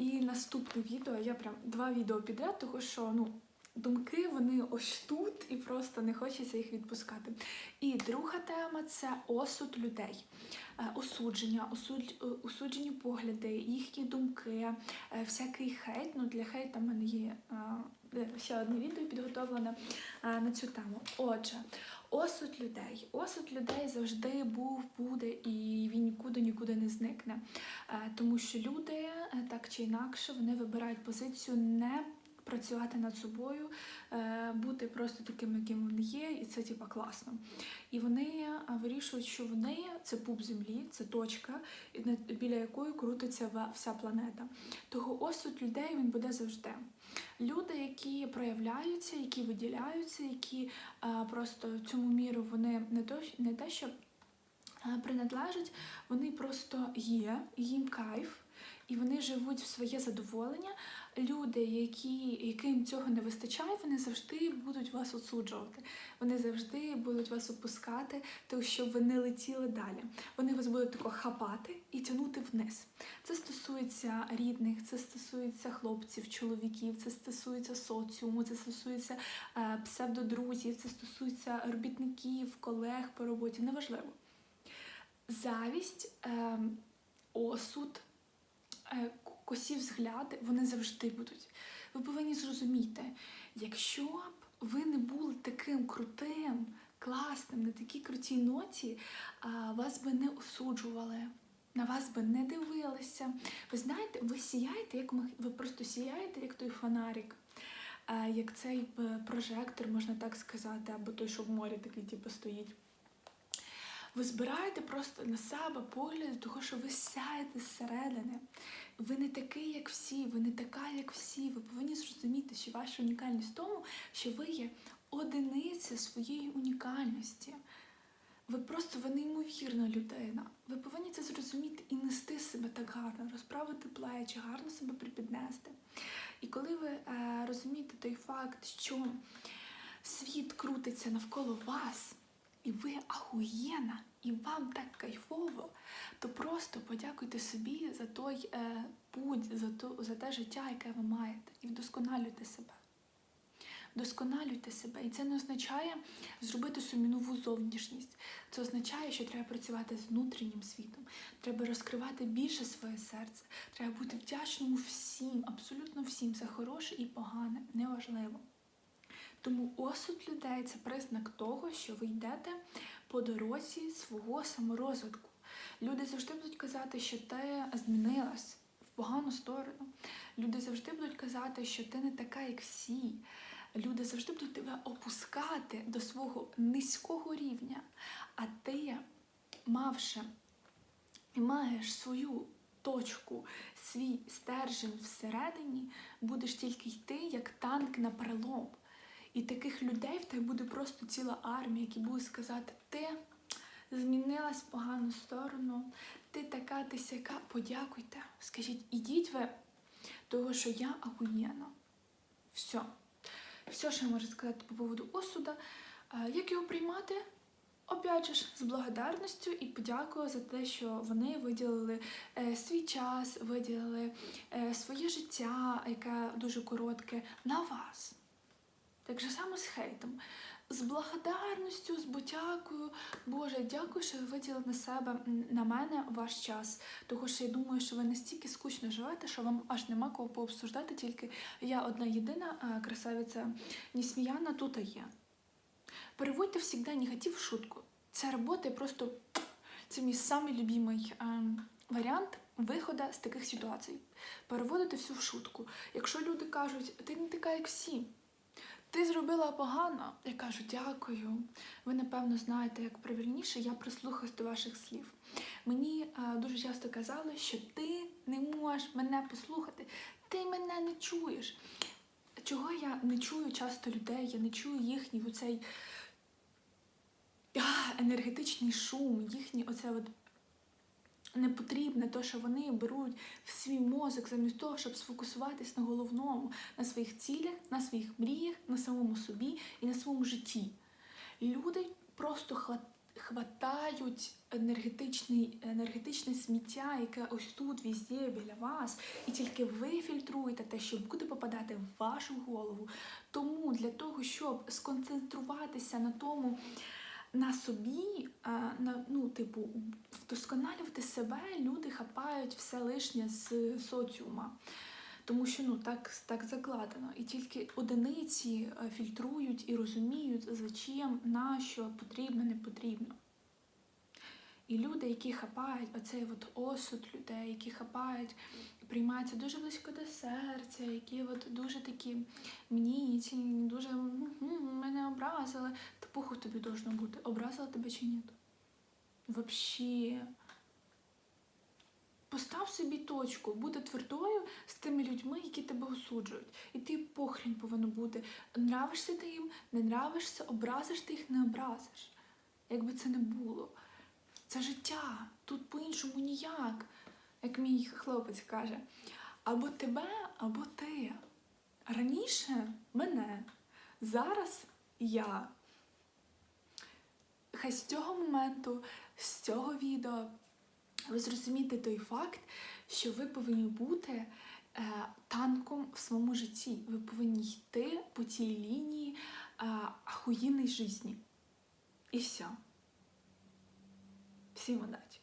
І наступне відео, я прям два відео підряд, тому що ну, думки вони ось тут і просто не хочеться їх відпускати. І друга тема це осуд людей, Е, осудження, осуд, е, осуджені погляди, їхні думки, е, всякий хейт. Ну, для хейта в мене є ще одне відео підготовлене на цю тему. Отже, осуд людей. Осуд людей завжди був, буде і він нікуди нікуди не зникне. Тому що люди так чи інакше вони вибирають позицію не працювати над собою, е, бути просто такими, яким вони є, і це типа класно. І вони е, вирішують, що вони це пуп землі, це точка, біля якої крутиться вся планета. Того осуд людей він буде завжди. Люди, які проявляються, які виділяються, які е, просто цьому міру вони не то не те, що принадлежать, вони просто є, їм кайф, і вони живуть в своє задоволення. Люди, які, яким цього не вистачає, вони завжди будуть вас осуджувати. Вони завжди будуть вас опускати, тому щоб ви не летіли далі. Вони вас будуть тако хапати і тягнути вниз. Це стосується рідних, це стосується хлопців, чоловіків, це стосується соціуму, це стосується е, псевдодрузів, це стосується робітників, колег по роботі, неважливо. Завість, е, осуд, косі взгляди, вони завжди будуть. Ви повинні зрозуміти, якщо б ви не були таким крутим, класним, на такій крутій ноті, вас би не осуджували. На вас би не дивилися. Ви знаєте, ви сіяєте, як ви просто сіяєте, як той фонарик, е, як цей е, прожектор, можна так сказати, або той, що в морі такий типу, стоїть. Ви збираєте просто на себе погляд того, що ви сяєте зсередини. Ви не такий, як всі, ви не така, як всі. Ви повинні зрозуміти, що ваша унікальність в тому, що ви є одиниця своєї унікальності. Ви просто ви неймовірна людина. Ви повинні це зрозуміти і нести себе так гарно, розправити плечі, гарно себе припіднести. І коли ви е, розумієте той факт, що світ крутиться навколо вас, і ви ахуєна, і вам так кайфово, то просто подякуйте собі за той е, путь, за, ту, за те життя, яке ви маєте, і вдосконалюйте себе. Вдосконалюйте себе. І це не означає зробити собі нову зовнішність. Це означає, що треба працювати з внутрішнім світом, треба розкривати більше своє серце, треба бути вдячному всім, абсолютно всім, за хороше і погане, неважливо. Тому осуд людей це признак того, що ви йдете по дорозі свого саморозвитку. Люди завжди будуть казати, що ти змінилась в погану сторону. Люди завжди будуть казати, що ти не така, як всі. Люди завжди будуть тебе опускати до свого низького рівня. А ти, мавши і маєш свою точку, свій стержень всередині, будеш тільки йти як танк на перелом. І таких людей в тебе буде просто ціла армія, які будуть сказати, ти змінилась в погану сторону, ти така, ти сяка, подякуйте. Скажіть, ідіть ви, того, що я ахуєна. Все. Все, що я можу сказати по поводу осуда. Е, Як його приймати? Опять же, з благодарністю і подякую за те, що вони виділили е, свій час, виділили е, своє життя, яке дуже коротке, на вас. Так же само з хейтом. З благодарністю, з будякою. Боже, дякую, що ви виділили на себе, на мене ваш час. Тому що я думаю, що ви настільки скучно живете, що вам аж нема кого пообсуждати, тільки я одна єдина е, красавиця Несміяна тут є. Переводьте завжди негатив в шутку. Це робота просто це мій самий любимий е, варіант виходу з таких ситуацій. Переводити всю в шутку. Якщо люди кажуть, ти не така, як всі. Ти зробила погано. Я кажу, дякую. Ви, напевно, знаєте, як правильніше, я прислухаюсь до ваших слів. Мені е, дуже часто казали, що ти не можеш мене послухати, ти мене не чуєш. Чого я не чую часто людей, я не чую їхній оцей енергетичний шум, їхній оце от не потрібне те, що вони беруть в свій мозок замість того, щоб сфокусуватись на головному, на своїх цілях, на своїх мріях, на самому собі і на своєму житті. Люди просто хватають енергетичний, енергетичне сміття, яке ось тут візде біля вас, і тільки ви фільтруєте те, що буде попадати в вашу голову. Тому для того, щоб сконцентруватися на тому, на собі, на, ну, типу, вдосконалювати себе, люди хапають все лишнє з соціума. Тому що ну так, так закладено. І тільки одиниці е, фільтрують і розуміють, зачем, на що потрібно, не потрібно. І люди, які хапають оцей от осуд людей, які хапають, приймаються дуже близько до серця, які от дуже такі мнітні, дуже мене образили. Та похуй тобі должно бути. Образила тебе чи ні? Вообще. Постав собі точку, бути твердою з тими людьми, які тебе осуджують. І ти похрін повинно бути. Нравишся ти їм, не нравишся, образиш ти їх, не образиш. Якби це не було. Це життя. Тут по-іншому ніяк, як мій хлопець каже. Або тебе, або ти. Раніше мене, зараз я. Хай з цього моменту, з цього відео ви зрозумієте той факт, що ви повинні бути е, танком в своєму житті. Ви повинні йти по цій лінії е, ахуїнної житті. І все. Всім удачі!